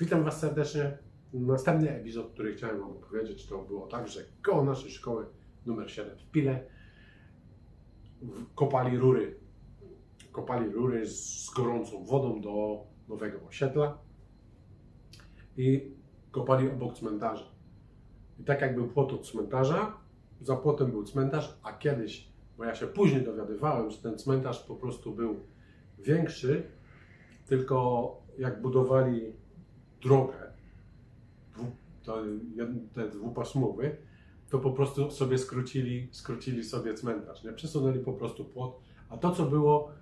Witam Was serdecznie. Następny epizod, który chciałem Wam opowiedzieć, to było tak, że koło naszej szkoły numer 7 w Pile kopali rury. Kopali rury z gorącą wodą do nowego osiedla i kopali obok cmentarza. I tak jak był płot od cmentarza, za płotem był cmentarz, a kiedyś, bo ja się później dowiadywałem, że ten cmentarz po prostu był większy, tylko jak budowali drogę, te dwupasmowy, to po prostu sobie skrócili, skrócili sobie cmentarz, nie? Przesunęli po prostu płot, a to co było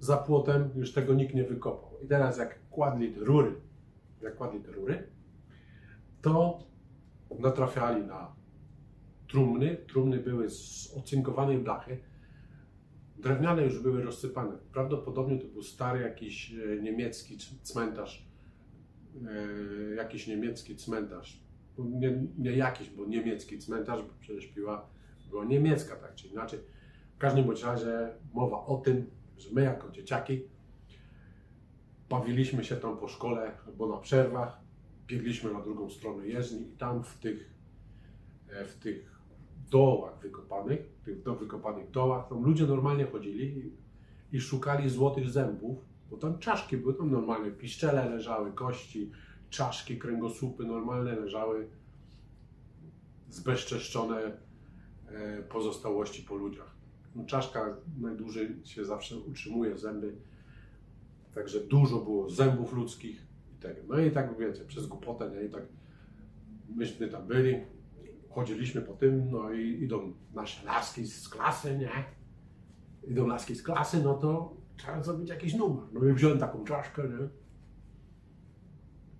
za płotem, już tego nikt nie wykopał. I teraz jak kładli te rury, jak kładli te rury, to natrafiali na trumny. Trumny były z ocynkowanej blachy. Drewniane już były rozsypane. Prawdopodobnie to był stary jakiś e, niemiecki cmentarz. E, jakiś niemiecki cmentarz. Nie, nie jakiś, bo niemiecki cmentarz, bo przecież piła była niemiecka, tak czy inaczej. W każdym bądź razie mowa o tym, że my jako dzieciaki bawiliśmy się tam po szkole albo na przerwach, biegliśmy na drugą stronę jezdni i tam w tych, e, w tych dołach wykopanych, tych do wykopanych dołach, tam ludzie normalnie chodzili i szukali złotych zębów, bo tam czaszki były, tam normalne piszczele leżały, kości, czaszki, kręgosłupy normalne leżały, zbezczeszczone e, pozostałości po ludziach. No, czaszka najdłużej się zawsze utrzymuje zęby, także dużo było zębów ludzkich i tego. No i tak wiecie, przez głupotę, nie? I tak myśmy tam byli, chodziliśmy po tym, no i idą nasze laski z klasy, nie? Idą laski z klasy, no to trzeba zrobić jakiś numer. No i wziąłem taką czaszkę, nie?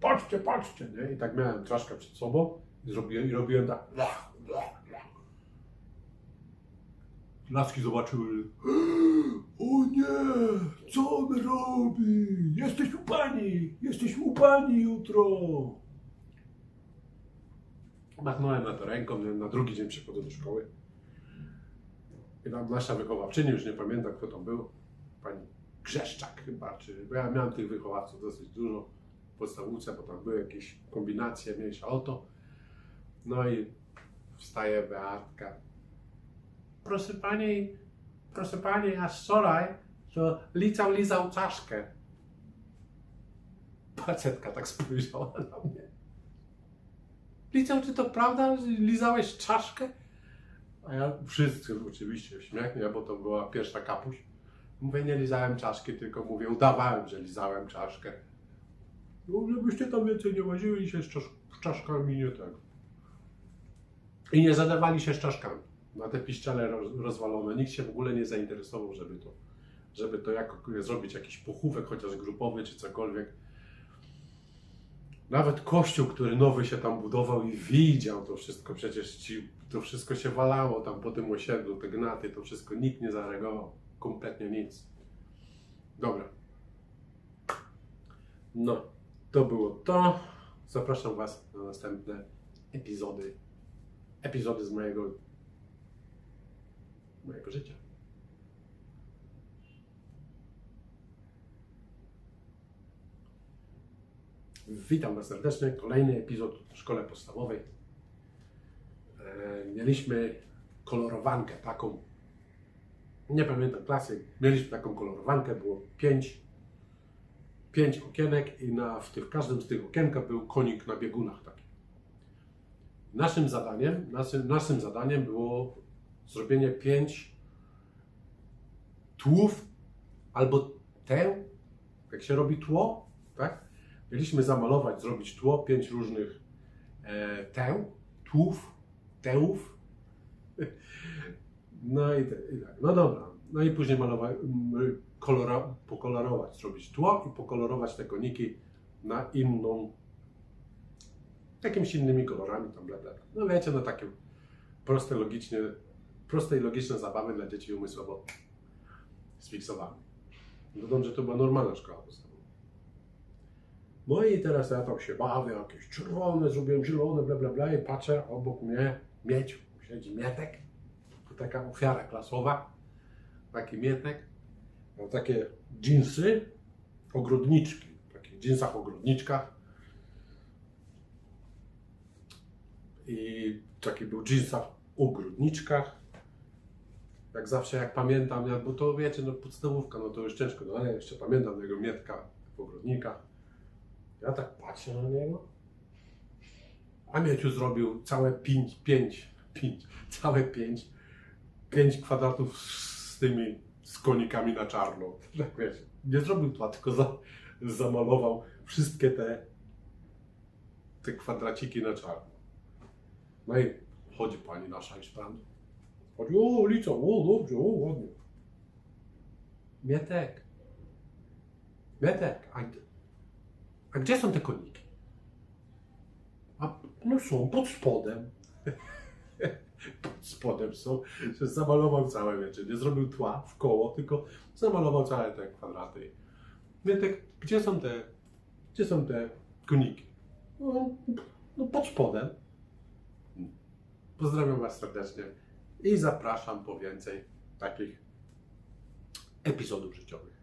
Patrzcie, patrzcie, nie? I tak miałem czaszkę przed sobą i, zrobiłem, i robiłem tak. Laski zobaczyły. O nie, co on robi? Jesteś u pani, jesteś u pani jutro. Machnąłem na to ręką, na drugi dzień przychodzę do szkoły. I tam nasza wychowawczyni, już nie pamiętam kto to był, pani Grzeszczak chyba, czy, bo ja miałem tych wychowawców dosyć dużo w podstawówce, bo tam były jakieś kombinacje, mniejsza o to. No i wstaje Beatka. Proszę pani, proszę pani, a wczoraj to lizał, lizał czaszkę. Pacetka tak spojrzała na mnie. Lizał, czy to prawda, że lizałeś czaszkę? A ja wszyscy oczywiście w śmiech, nie, bo to była pierwsza kapuś. Mówię, nie lizałem czaszki, tylko mówię, udawałem, że lizałem czaszkę. No, żebyście tam więcej nie łazili się z, czasz z czaszkami, nie tego. I nie zadawali się z czaszkami. Na te piszczele roz rozwalone. Nikt się w ogóle nie zainteresował, żeby to, żeby to jako, zrobić jakiś pochówek, chociaż grupowy czy cokolwiek. Nawet kościół, który nowy się tam budował i widział to wszystko, przecież ci, to wszystko się walało tam po tym osiedlu, te gnaty, to wszystko nikt nie zareagował. Kompletnie nic. Dobra. No, to było to. Zapraszam Was na następne epizody. Epizody z mojego, mojego życia. Witam Was serdecznie. Kolejny epizod w szkole podstawowej. E, Mieliśmy kolorowankę taką. Nie pamiętam klasy. Mieliśmy taką kolorowankę, było pięć, pięć okienek i na, w, tych, w każdym z tych okienkach był konik na biegunach taki. Naszym zadaniem, naszym, naszym zadaniem było zrobienie pięć tłów albo teł, jak się robi tło, tak? Mieliśmy zamalować, zrobić tło, pięć różnych e, teł, tłów, tełów. No i, i tak, no dobra. No i później malować, kolora, pokolorować, zrobić tło i pokolorować te koniki na inną, jakimiś innymi kolorami, tam bla, bla. No wiecie, no takie proste, logicznie, proste i logiczne zabawy dla dzieci umysłowo sfiksowane. Dodam, że to była normalna szkoła podstawowa. No i teraz ja tam się bawię, jakieś czerwone, zrobiłem zielone, bla bla bla i patrzę, obok mnie miedź, siedzi Mietek, taka ofiara klasowa, taki Mietek, miał takie dżinsy, ogrodniczki, w takich dżinsach ogrodniczkach, I taki był w jeansach, ogrodniczkach. Jak zawsze, jak pamiętam, ja, bo to wiecie, no podstawówka, no to już ciężko, no ale jeszcze pamiętam tego Mietka w ogrodnikach. Ja tak patrzę na niego. A Mieciu zrobił całe pięć, pięć, pięć, całe pięć, pięć kwadratów z tymi z konikami na czarno. Tak wiecie, nie zrobił tła, tylko za, zamalował wszystkie te, te kwadraciki na czarno. No i chodzi pani nasza tam. Chodzi, o lica, o dobrze, o ładnie. Mietek. Mietek, a, a gdzie są te koniki? A no są pod spodem. pod spodem są. Że zamalował całe, wiecie, nie zrobił tła w koło, tylko zamalował całe te kwadraty. Mietek, gdzie są te, gdzie są te koniki? No, no pod spodem. Pozdrawiam Was serdecznie i zapraszam po więcej takich epizodów życiowych.